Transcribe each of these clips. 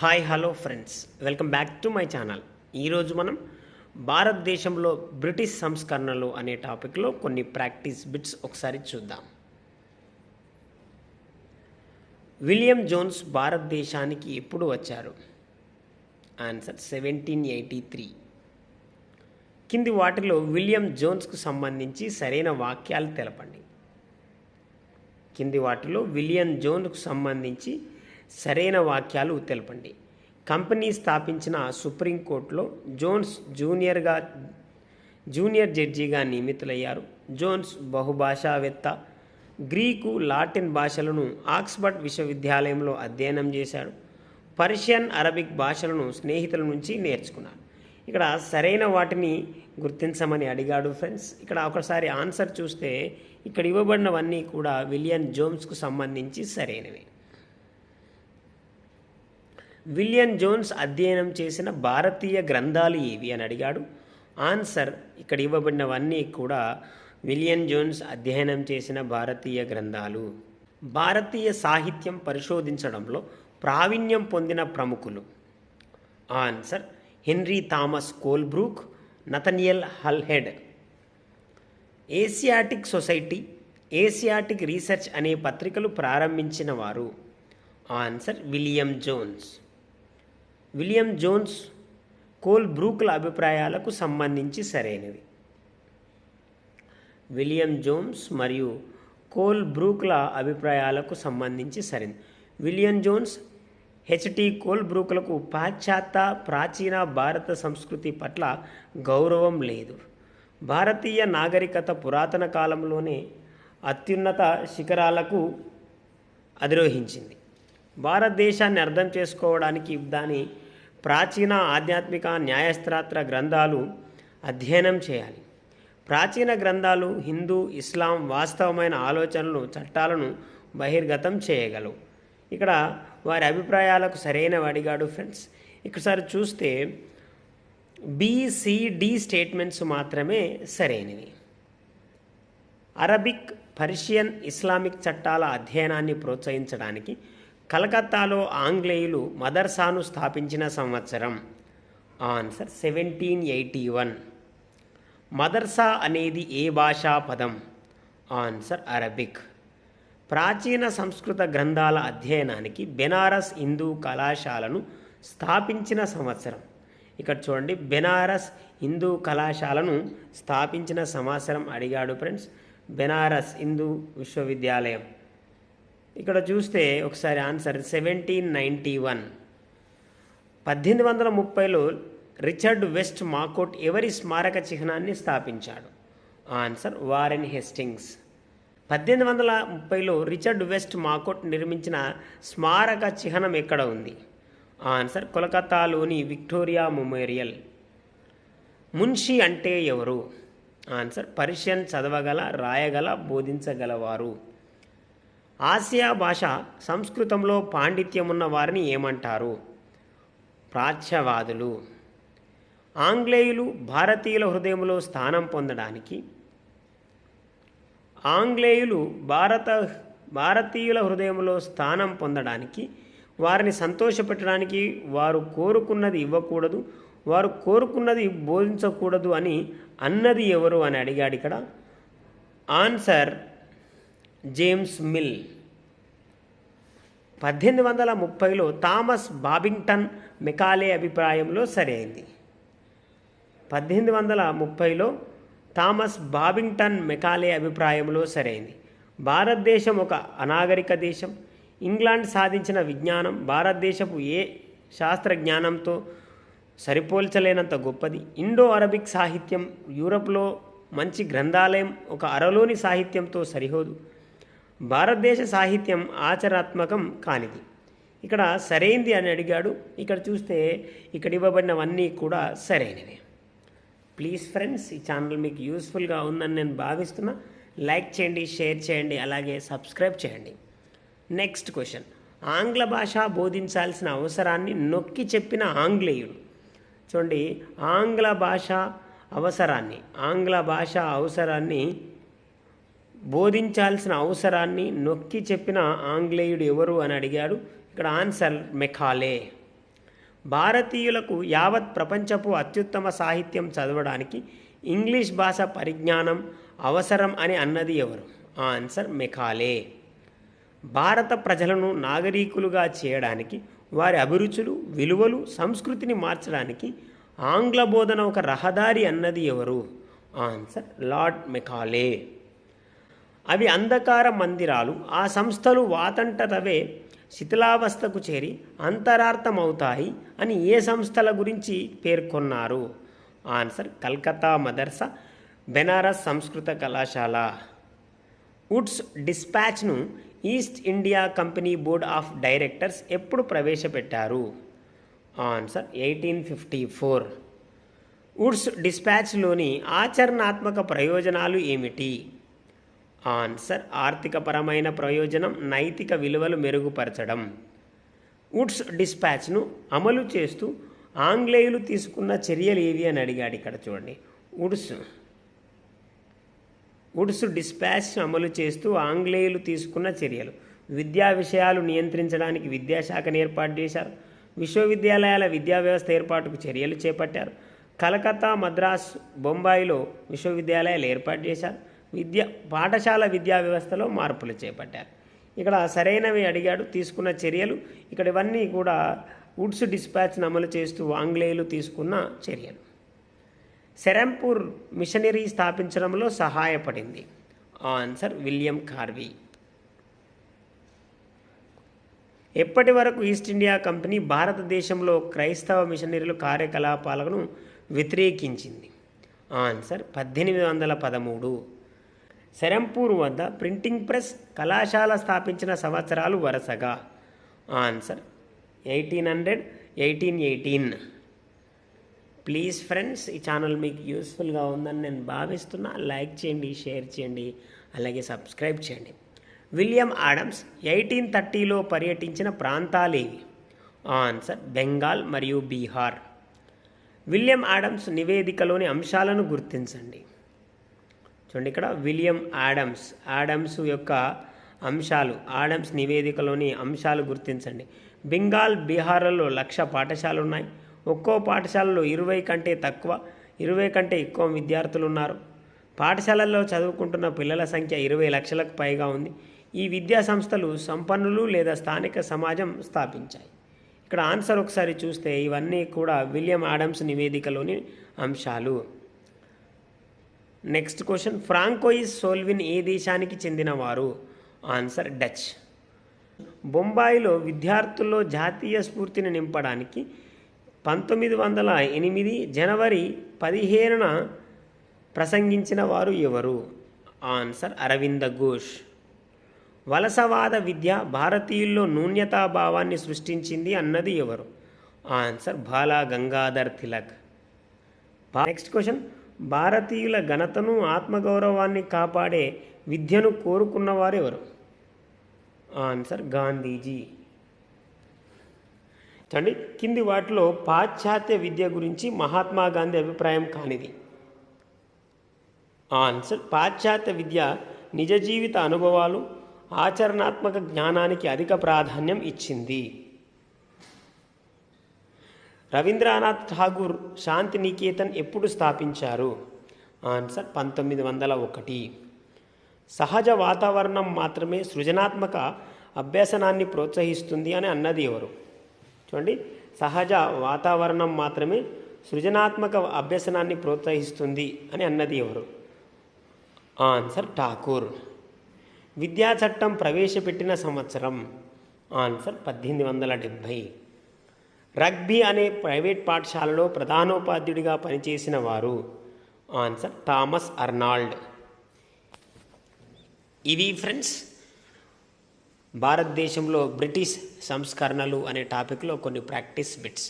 Hi hello friends welcome back to my channel ఈరోజు మనం భారతదేశంలో బ్రిటిష్ సంస్కరణలు అనే టాపిక్లో కొన్ని ప్రాక్టీస్ బిట్స్ ఒకసారి చూద్దాం. విలియం జోన్స్ భారతదేశానికి ఎప్పుడు వచ్చారు? ఆన్సర్ సెవెంటీన్ ఎయిటీ త్రీ కింది వాటిలో విలియం జోన్స్కు సంబంధించి సరైన వాక్యాలు తెలపండి. కింది వాటిలో విలియం జోన్కు సంబంధించి సరైన వాక్యాలు తెలపండి. కంపెనీ స్థాపించిన సుప్రీంకోర్టులో జోన్స్ జూనియర్గా జూనియర్ జడ్జిగా నియమితులయ్యారు. జోన్స్ బహుభాషావేత్త గ్రీకు లాటిన్ భాషలను ఆక్స్ఫర్డ్ విశ్వవిద్యాలయంలో అధ్యయనం చేశాడు. పర్షియన్ అరబిక్ భాషలను స్నేహితుల నుంచి నేర్చుకున్నాడు. ఇక్కడ సరైన వాటిని గుర్తించమని అడిగాడు ఫ్రెండ్స్. ఇక్కడ ఒకసారి ఆన్సర్ చూస్తే ఇక్కడ ఇవ్వబడినవన్నీ కూడా విలియన్ జోన్స్కు సంబంధించి సరైనవి. విలియన్ జోన్స్ అధ్యయనం చేసిన భారతీయ గ్రంథాలు ఏవి అని అడిగాడు. ఆన్సర్ ఇక్కడ ఇవ్వబడినవన్నీ కూడా విలియన్ జోన్స్ అధ్యయనం చేసిన భారతీయ గ్రంథాలు. భారతీయ సాహిత్యం పరిశోధించడంలో ప్రావీణ్యం పొందిన ప్రముఖులు. Answer Henry Thomas Colebrooke Nathaniel Halhed. Asiatic society Asiatic research అనే పత్రికలు ప్రారంభించిన వారు answer William Jones. William Jones coal బ్రూక్ల అభిప్రాయాలకు సంబంధించి సరైనవి విలియం జోన్స్ మరియు కోల్ బ్రూక్ల అభిప్రాయాలకు సంబంధించి సరైనది. విలియం జోన్స్ హెచ్టి కోల్ బ్రూక్లకు పాశ్చాత్య ప్రాచీన భారత సంస్కృతి పట్ల గౌరవం లేదు. భారతీయ నాగరికత పురాతన కాలంలోనే అత్యున్నత శిఖరాలకు అధిరోహించింది. భారతదేశాన్ని అర్థం చేసుకోవడానికి దాని ప్రాచీన ఆధ్యాత్మిక న్యాయస్త్రాత్ర గ్రంథాలు అధ్యయనం చేయాలి. ప్రాచీన గ్రంథాలు హిందూ ఇస్లాం వాస్తవమైన ఆలోచనలు చట్టాలను బహిర్గతం చేయగలవు. ఇక్కడ వారి అభిప్రాయాలకు సరైన అడిగాడు ఫ్రెండ్స్. ఒకసారి చూస్తే బిసిడి స్టేట్మెంట్స్ మాత్రమే సరైనవి. అరబిక్ పర్షియన్ ఇస్లామిక్ చట్టాల అధ్యయనాన్ని ప్రోత్సహించడానికి కలకత్తాలో ఆంగ్లేయులు మదర్సాను స్థాపించిన సంవత్సరం. Answer seventeen eighty one. మదర్సా అనేది ఏ భాషా పదం? Answer Arabic. ప్రాచీన సంస్కృత గ్రంథాల అధ్యయనానికి బెనారస్ హిందూ కళాశాలను స్థాపించిన సంవత్సరం. ఇక్కడ చూడండి బెనారస్ హిందూ కళాశాలను స్థాపించిన సంవత్సరం అడిగాడు ఫ్రెండ్స్. బెనారస్ హిందూ విశ్వవిద్యాలయం. ఇక్కడ చూస్తే ఒకసారి ఆన్సర్ సెవెంటీన్ నైంటీ వన్. పద్దెనిమిది వందల ముప్పైలో రిచర్డ్ వెస్ట్ మాకోట్ ఎవరి స్మారక చిహ్నాన్ని స్థాపించాడు? Answer Warren Hastings. పద్దెనిమిది వందల ముప్పైలో రిచర్డ్ వెస్ట్ మాకోట్ నిర్మించిన స్మారక చిహ్నం ఎక్కడ ఉంది? ఆన్సర్ కోలకత్తాలోని విక్టోరియా మెమోరియల్. మున్షి అంటే ఎవరు? ఆన్సర్ పర్షియన్ చదవగల రాయగల బోధించగలవారు. ఆసియా భాష సంస్కృతంలో పాండిత్యం ఉన్న వారిని ఏమంటారు? ప్రాచ్యవాదులు. ఆంగ్లేయులు భారతీయుల హృదయంలో స్థానం పొందడానికి ఆంగ్లేయులు భారత భారతీయుల హృదయంలో స్థానం పొందడానికి వారిని సంతోషపెట్టడానికి వారు కోరుకున్నది ఇవ్వకూడదు వారు కోరుకున్నది బోధించకూడదు అని అన్నది ఎవరు అని అడిగాడు ఇక్కడ? Answer James Mill. పద్దెనిమిది వందల ముప్పైలో థామస్ బాబింగ్టన్ మెకాలే అభిప్రాయంలో సరైంది. పద్దెనిమిది వందల ముప్పైలో థామస్ బాబింగ్టన్ మెకాలే అభిప్రాయంలో సరైంది. భారతదేశం ఒక అనాగరిక దేశం. ఇంగ్లాండ్ సాధించిన విజ్ఞానం భారతదేశపు ఏ శాస్త్ర జ్ఞానంతో సరిపోల్చలేనంత గొప్పది. ఇండో అరబిక్ సాహిత్యం యూరప్లో మంచి గ్రంథాలయం ఒక అరలోని సాహిత్యంతో సరిహోదు. భారతదేశ సాహిత్యం ఆచరాత్మకం కానిది. ఇక్కడ సరైంది అని అడిగాడు. ఇక్కడ చూస్తే ఇక్కడ ఇవ్వబడినవన్నీ కూడా సరైనవి. ప్లీజ్ ఫ్రెండ్స్ ఈ ఛానల్ మీకు యూస్ఫుల్గా ఉందని నేను భావిస్తున్నా. లైక్ చేయండి షేర్ చేయండి అలాగే సబ్స్క్రైబ్ చేయండి. నెక్స్ట్ క్వశ్చన్ ఆంగ్ల భాష బోధించాల్సిన అవసరాన్ని నొక్కి చెప్పిన ఆంగ్లేయుడు. చూడండి ఆంగ్ల భాష అవసరాన్ని ఆంగ్ల భాష అవసరాన్ని బోధించాల్సిన అవసరాన్ని నొక్కి చెప్పిన ఆంగ్లేయుడు ఎవరు అని అడిగాడు. ఇక్కడ ఆన్సర్ మెకాలే. భారతీయులకు యావత్ ప్రపంచపు అత్యుత్తమ సాహిత్యం చదవడానికి ఇంగ్లీష్ భాష పరిజ్ఞానం అవసరం అని అన్నది ఎవరు? Answer Macaulay. భారత ప్రజలను నాగరికులుగా చేయడానికి వారి అభిరుచులు విలువలు సంస్కృతిని మార్చడానికి ఆంగ్ల బోధన ఒక రహదారి అన్నది ఎవరు? Answer lord Macaulay. అవి అంధకార మందిరాలు. ఆ సంస్థలు వాతంటతవే శిథిలావస్థకు చేరి అంతరార్థమవుతాయి అని ఏ సంస్థల గురించి పేర్కొన్నారు? ఆన్సర్ కల్కత్తా మదర్సా బెనారస్ సంస్కృత కళాశాల. Wood's డిస్పాచ్ను East India Company board of directors ఎప్పుడు ప్రవేశపెట్టారు? Answer eighteen fifty four. Wood's డిస్పాచ్లోని ఆచరణాత్మక ప్రయోజనాలు ఏమిటి? ఆన్సర్ ఆర్థికపరమైన ప్రయోజనం నైతిక విలువలు మెరుగుపరచడం. వుడ్స్ డిస్పాచ్ను అమలు చేస్తూ ఆంగ్లేయులు తీసుకున్న చర్యలు ఏవి అని అడిగాడు ఇక్కడ చూడండి. వుడ్స్. వుడ్స్ డిస్పాచ్ అమలు చేస్తూ ఆంగ్లేయులు తీసుకున్న చర్యలు. విద్యా విషయాలు నియంత్రించడానికి విద్యాశాఖను ఏర్పాటు చేశారు. విశ్వవిద్యాలయాల విద్యా వ్యవస్థ ఏర్పాటుకు చర్యలు చేపట్టారు. కలకత్తా మద్రాస్ బొంబాయిలో విశ్వవిద్యాలయాలు ఏర్పాటు చేశారు. విద్య పాఠశాల విద్యా వ్యవస్థలో మార్పులు చేపట్టారు. ఇక్కడ సరైనవి అడిగాడు తీసుకున్న చర్యలు. ఇక్కడ ఇవన్నీ కూడా వుడ్స్ డిస్పాచ్ను అమలు చేస్తూ ఆంగ్లేయులు తీసుకున్న చర్యలు. సెరంపూర్ మిషనరీ స్థాపించడంలో సహాయపడింది. Answer William Carey. ఎప్పటి వరకు ఈస్ట్ ఇండియా కంపెనీ భారతదేశంలో క్రైస్తవ మిషనరీల కార్యకలాపాలను వ్యతిరేకించింది? ఆన్సర్ పద్దెనిమిది వందల పదమూడు. శరంపూర్ వద్ద ప్రింటింగ్ ప్రెస్ కళాశాల స్థాపించిన సంవత్సరాలు వరుసగా. Answer eighteen hundred eighteen eighteen. Please friends ఈ ఛానల్ మీకు యూస్ఫుల్గా ఉందని నేను భావిస్తున్నా. లైక్ చేయండి షేర్ చేయండి అలాగే సబ్స్క్రైబ్ చేయండి. విలియం ఆడమ్స్ ఎయిటీన్ థర్టీలో పర్యటించిన ప్రాంతాలేవి ఆన్సర్ బెంగాల్ మరియు బీహార్. విలియం ఆడమ్స్ నివేదికలోని అంశాలను గుర్తించండి. చూడండి ఇక్కడ విలియం ఆడమ్స్. ఆడమ్స్ యొక్క అంశాలు ఆడమ్స్ నివేదికలోని అంశాలు గుర్తించండి. బెంగాల్ బీహార్లలో లక్ష పాఠశాలలు ఉన్నాయి. ఒక్కో పాఠశాలలో ఇరవై కంటే తక్కువ ఇరవై కంటే ఎక్కువ విద్యార్థులు ఉన్నారు. పాఠశాలల్లో చదువుకుంటున్న పిల్లల సంఖ్య ఇరవై లక్షలకు పైగా ఉంది. ఈ విద్యా సంస్థలు సంపన్నులు లేదా స్థానిక సమాజం స్థాపించాయి. ఇక్కడ ఆన్సర్ ఒకసారి చూస్తే ఇవన్నీ కూడా విలియం ఆడమ్స్ నివేదికలోని అంశాలు. నెక్స్ట్ క్వశ్చన్ ఫ్రాంకోయిస్ సోల్విన్ ఏ దేశానికి చెందినవారు? ఆన్సర్ డచ్ బొంబాయిలో విద్యార్థుల్లో జాతీయ స్ఫూర్తిని నింపడానికి పంతొమ్మిది వందల ఎనిమిది జనవరి పదిహేనున ప్రసంగించిన వారు ఎవరు? ఆన్సర్ అరవింద ఘోష్ వలసవాద విద్య భారతీయుల్లో నూన్యతాభావాన్ని సృష్టించింది అన్నది ఎవరు? Answer Bala Gangadhar Tilak next question భారతీయుల ఘనతను ఆత్మగౌరవాన్ని కాపాడే విద్యను కోరుకున్నవారు ఎవరు ఆన్సర్ గాంధీజీ. చూడండి కింది వాటిలో పాశ్చాత్య విద్య గురించి మహాత్మా గాంధీ అభిప్రాయం కానిది. ఆన్సర్ పాశ్చాత్య విద్య నిజ జీవిత అనుభవాలు ఆచరణాత్మక జ్ఞానానికి అధిక ప్రాధాన్యం ఇచ్చింది. రవీంద్రనాథ్ ఠాగూర్ శాంతి నికేతన్ ఎప్పుడు స్థాపించారు? ఆన్సర్ పంతొమ్మిది వందల ఒకటి. సహజ వాతావరణం మాత్రమే సృజనాత్మక అభ్యసనాన్ని ప్రోత్సహిస్తుంది అని అన్నది ఎవరు? చూడండి. సహజ వాతావరణం మాత్రమే సృజనాత్మక అభ్యసనాన్ని ప్రోత్సహిస్తుంది అని అన్నది ఎవరు? ఆన్సర్ ఠాకూర్ విద్యా చట్టం ప్రవేశపెట్టిన సంవత్సరం. ఆన్సర్ పద్దెనిమిది వందల డెబ్భై. రగ్బీ అనే ప్రైవేట్ పాఠశాలలో ప్రధానోపాధ్యుడిగా పనిచేసిన వారు. Answer Thomas Arnold. ఇవి ఫ్రెండ్స్ భారతదేశంలో బ్రిటిష్ సంస్కరణలు అనే టాపిక్లో కొన్ని ప్రాక్టీస్ బిట్స్.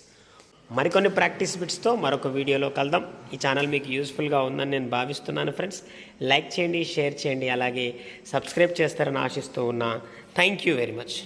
మరికొన్ని ప్రాక్టీస్ బిట్స్తో మరొక వీడియోలో కలుద్దాం. ఈ ఛానల్ మీకు యూస్ఫుల్గా ఉందని నేను భావిస్తున్నాను ఫ్రెండ్స్. లైక్ చేయండి షేర్ చేయండి అలాగే సబ్స్క్రైబ్ చేస్తారని ఆశిస్తూ ఉన్నా. Thank you very much.